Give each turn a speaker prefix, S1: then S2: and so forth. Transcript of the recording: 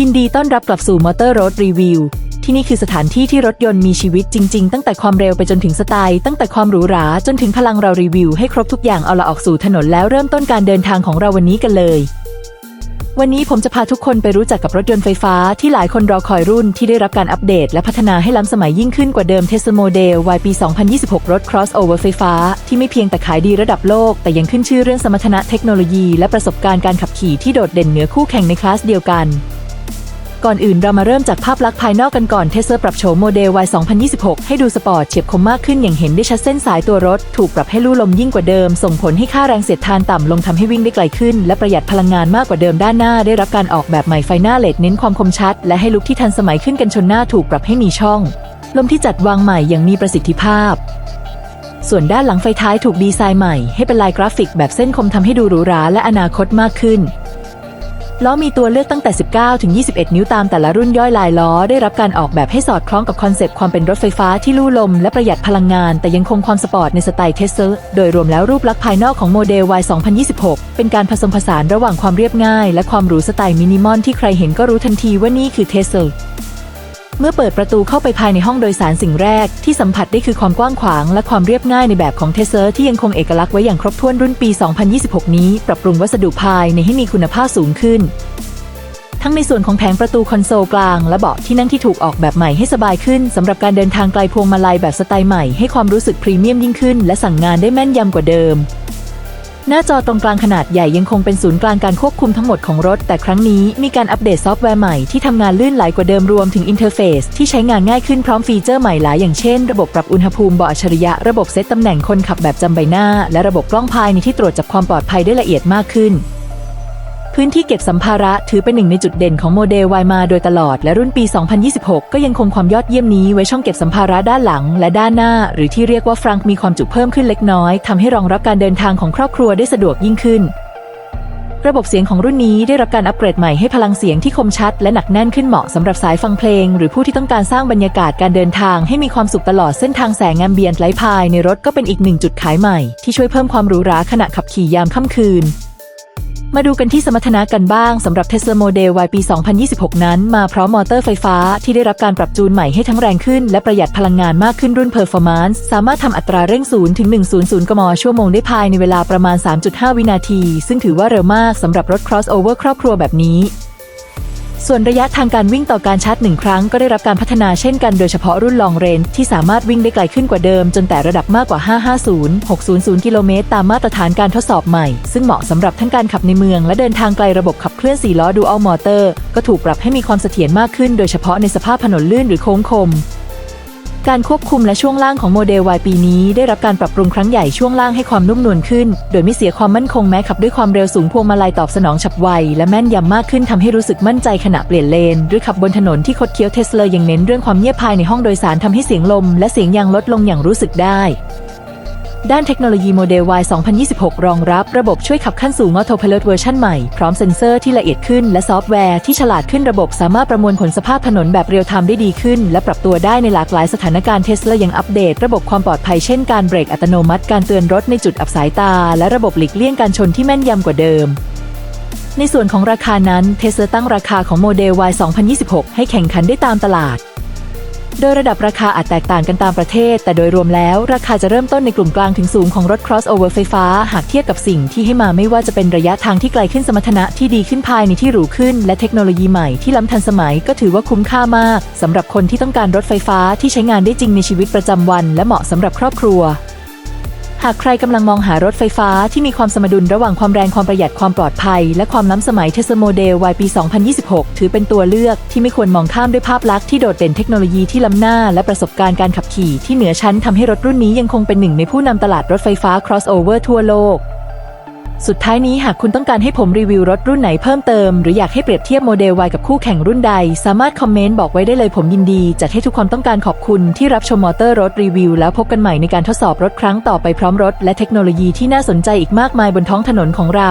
S1: ยินดีต้อนรับกลับสู่มอเตอร์รถรีวิวที่นี่คือสถานที่ที่รถยนต์มีชีวิตจริง ๆ ตั้งแต่ความเร็วไปจนถึงสไตล์ ตั้งแต่ความหรูหราจนถึงพลังเรารีวิวให้ครบทุกอย่างเอาละออกสู่ถนนแล้วเริ่มต้นการเดินทางของเราวันนี้กันเลย วันนี้ผมจะพาทุกคนไปรู้จักกับรถยนต์ไฟฟ้าที่หลายคนรอคอยรุ่นที่ได้รับการอัปเดต และพัฒนาให้ล้ำสมัยยิ่งขึ้นกว่าเดิม Tesla Model Y ปี 2026 รถ crossover ไฟฟ้า ที่ไม่เพียงแต่ขายดีระดับโลก แต่ยังขึ้นชื่อเรื่องสมรรถนะเทคโนโลยี และประสบการณ์การขับขี่ที่โดดเด่นเหนือคู่แข่งในคลาสเดียวกัน ก่อนอื่นเรามาเริ่มจากภาพลักษณ์ภายนอกกันก่อนเทสเซอร์ปรับโฉมโมเดล Y 2026 ให้ดูสปอร์ตเฉียบคมมากขึ้นอย่างเห็นได้ชัดเส้นสายตัวรถ ถูกปรับให้ลู่ลมยิ่งกว่าเดิม ส่งผลให้ค่าแรงเสียดทานต่ำลงทำให้วิ่งได้ไกลขึ้น และประหยัดพลังงานมากกว่าเดิมด้านหน้า ได้รับการออกแบบใหม่ไฟหน้าเลดเน้นความคมชัด และให้ลุคที่ทันสมัยขึ้นกันชนหน้าถูกปรับให้มีช่อง ลมที่จัดวางใหม่อย่างมีประสิทธิภาพส่วนด้านหลังไฟท้ายถูกดีไซน์ใหม่ให้เป็นลายกราฟิกแบบเส้นคมทำให้ดูหรูหราและอนาคตมากขึ้น ล้อมีตัวเลือกตั้งแต่ 19 ถึง 21 นิ้วตามแต่ละรุ่นย่อยลายล้อ ได้รับการออกแบบให้สอดคล้องกับคอนเซปต์ความเป็นรถไฟฟ้าที่ลู่ลมและประหยัดพลังงาน แต่ยังคงความสปอร์ตในสไตล์เทสเซอร์ โดยรวมแล้วรูปลักษณ์ภายนอกของโมเดล Y 2026 เป็นการผสมผสานระหว่างความเรียบง่าย และความหรูสไตล์มินิมอลที่ใครเห็นก็รู้ทันทีว่านี่คือเทสเซอร์ เมื่อเปิดประตูเข้าไปภายในห้องโดยสารสิ่งแรกที่สัมผัสได้คือความกว้างขวาง และความเรียบง่ายในแบบของเทเซอร์ที่ยังคงเอกลักษณ์ไว้อย่างครบถ้วนรุ่นปี 2026 นี้ ปรับปรุงวัสดุภายในให้มีคุณภาพสูงขึ้น ทั้งในส่วนของแผงประตูคอนโซลกลาง และเบาะที่นั่งที่ถูกออกแบบใหม่ให้สบายขึ้นสำหรับการเดินทางไกลพวงมาลัยแบบสไตล์ใหม่ให้ความรู้สึกพรีเมียมยิ่งขึ้น และสั่งงานได้แม่นยำกว่าเดิม หน้าจอตรงกลางขนาดใหญ่ยังคงเป็นศูนย์กลางการควบคุมทั้งหมดของรถ แต่ครั้งนี้มีการอัปเดตซอฟต์แวร์ใหม่ที่ทำงานลื่นไหลกว่าเดิมรวมถึงอินเทอร์เฟซที่ใช้งานง่ายขึ้นพร้อมฟีเจอร์ใหม่หลายอย่างเช่น ระบบปรับอุณหภูมิเบาะอัจฉริยะระบบเซตตำแหน่งคนขับแบบจำใบหน้า และระบบกล้องภายในที่ตรวจจับความปลอดภัยได้ละเอียดมากขึ้น พื้นที่เก็บสัมภาระถือเป็นหนึ่งในจุดเด่นของโมเดล Y มาโดยตลอด และรุ่นปี 2026 ก็ยังคงความยอดเยี่ยมนี้ไว้ช่องเก็บสัมภาระด้านหลัง และด้านหน้า หรือที่เรียกว่าฟรังก์มีความจุเพิ่มขึ้นเล็กน้อยทำให้รองรับการเดินทางของครอบครัวได้สะดวกยิ่งขึ้น ระบบเสียงของรุ่นนี้ได้รับการอัปเกรดใหม่ให้พลังเสียงที่คมชัด และหนักแน่นขึ้นเหมาะสำหรับสายฟังเพลง หรือผู้ที่ต้องการสร้างบรรยากาศการเดินทาง ให้มีความสุขตลอดเส้นทางแสงแอมเบียนไลท์ภายในรถก็เป็นอีกหนึ่งจุดขายใหม่ที่ช่วยเพิ่มความหรูหราขณะขับขี่ยามค่ำคืน มาดูกันที่สมรรถนะกันบ้างสำหรับ Tesla Model Y ปี 2026 นั้น มาพร้อมมอเตอร์ไฟฟ้าที่ได้รับการปรับจูนใหม่ให้ทั้งแรงขึ้น และประหยัดพลังงานมากขึ้นรุ่น Performance สามารถทำอัตราเร่ง0ถึง100 กมชั่วโมงได้ภายในเวลาประมาณ 3.5 วินาที ซึ่งถือว่าเร็วมากสำหรับรถ crossover ครอบครัวแบบนี้ ส่วนระยะทางการวิ่งต่อการชาร์จหนึ่งครั้งก็ได้รับการพัฒนาเช่นกันโดยเฉพาะรุ่นลองเรนที่สามารถวิ่งได้ไกลขึ้นกว่าเดิม จนแต่ระดับมากกว่า 550 600 กิโลเมตรตามมาตรฐานการทดสอบใหม่ ซึ่งเหมาะสำหรับทั้งการขับในเมือง และเดินทางไกลระบบขับเคลื่อน4ล้อดูอัลมอเตอร์ก็ถูกปรับให้มีความเสถียรมากขึ้น โดยเฉพาะในสภาพถนนลื่นหรือโค้งคม การควบคุมและช่วงล่างของโมเดล Y ปีนี้ได้รับการปรับปรุงครั้งใหญ่ช่วงล่างให้ความนุ่มนวลขึ้น โดยไม่เสียความมั่นคงแม้ขับด้วยความเร็วสูงพวงมาลัยตอบสนองฉับไว และแม่นยำมากขึ้นทำให้รู้สึกมั่นใจขณะเปลี่ยนเลนหรือขับบนถนนที่คดเคี้ยวเทสเลายังเน้นเรื่องความเงียบภายในห้องโดยสารทำให้เสียงลม และเสียงยางลดลงอย่างรู้สึกได้ ด้านเทคโนโลยีโมเดล Y 2026 รองรับระบบช่วยขับขั้นสูง Autopilot เวอร์ชันใหม่ พร้อมเซ็นเซอร์ที่ละเอียดขึ้นและซอฟต์แวร์ที่ฉลาดขึ้นระบบสามารถประมวลผลสภาพถนนแบบเรียลไทม์ได้ดีขึ้น และปรับตัวได้ในหลากหลายสถานการณ์เทสลายังอัปเดต ระบบความปลอดภัยเช่นการเบรกอัตโนมัติการเตือนรถในจุดอับสายตา และระบบหลีกเลี่ยงการชนที่แม่นยำกว่าเดิมในส่วนของราคานั้นเทสลาตั้งราคาของโมเดล Y 2026 ให้แข่งขันได้ตามตลาด โดยระดับราคาอาจแตกต่างกันตามประเทศ แต่โดยรวมแล้วราคาจะเริ่มต้นในกลุ่มกลางถึงสูงของรถ crossover ไฟฟ้า หากเทียบกับสิ่งที่ให้มาไม่ว่าจะเป็นระยะทางที่ไกลขึ้นสมรรถนะที่ดีขึ้นภายในที่หรูขึ้น และเทคโนโลยีใหม่ที่ล้ำทันสมัยก็ถือว่าคุ้มค่ามากสำหรับคนที่ต้องการรถไฟฟ้าที่ใช้งานได้จริงในชีวิตประจำวัน และเหมาะสำหรับครอบครัว หากใครกำลังมองหารถไฟฟ้าที่มีความสมดุลระหว่างความแรงความประหยัดความปลอดภัย และความล้ำสมัยเทสโมเดล Y ปี 2026 ถือเป็นตัวเลือกที่ไม่ควรมองข้ามด้วยภาพลักษณ์ที่โดดเด่นเทคโนโลยีที่ล้ำหน้า และประสบการณ์การขับขี่ที่เหนือชั้นทำให้รถรุ่นนี้ยังคงเป็นหนึ่งในผู้นำตลาดรถไฟฟ้า crossover ทั่วโลก สุดท้ายนี้หากคุณต้องการให้ผมรีวิวรถรุ่นไหนเพิ่มเติม หรืออยากให้เปรียบเทียบโมเดล Y กับคู่แข่งรุ่นใด สามารถคอมเมนต์บอกไว้ได้เลยผมยินดี จัดให้ทุกความต้องการขอบคุณที่รับชมมอเตอร์รถรีวิว แล้วพบกันใหม่ในการทดสอบรถครั้งต่อไปพร้อมรถและเทคโนโลยีที่น่าสนใจอีกมากมายบนท้องถนนของเรา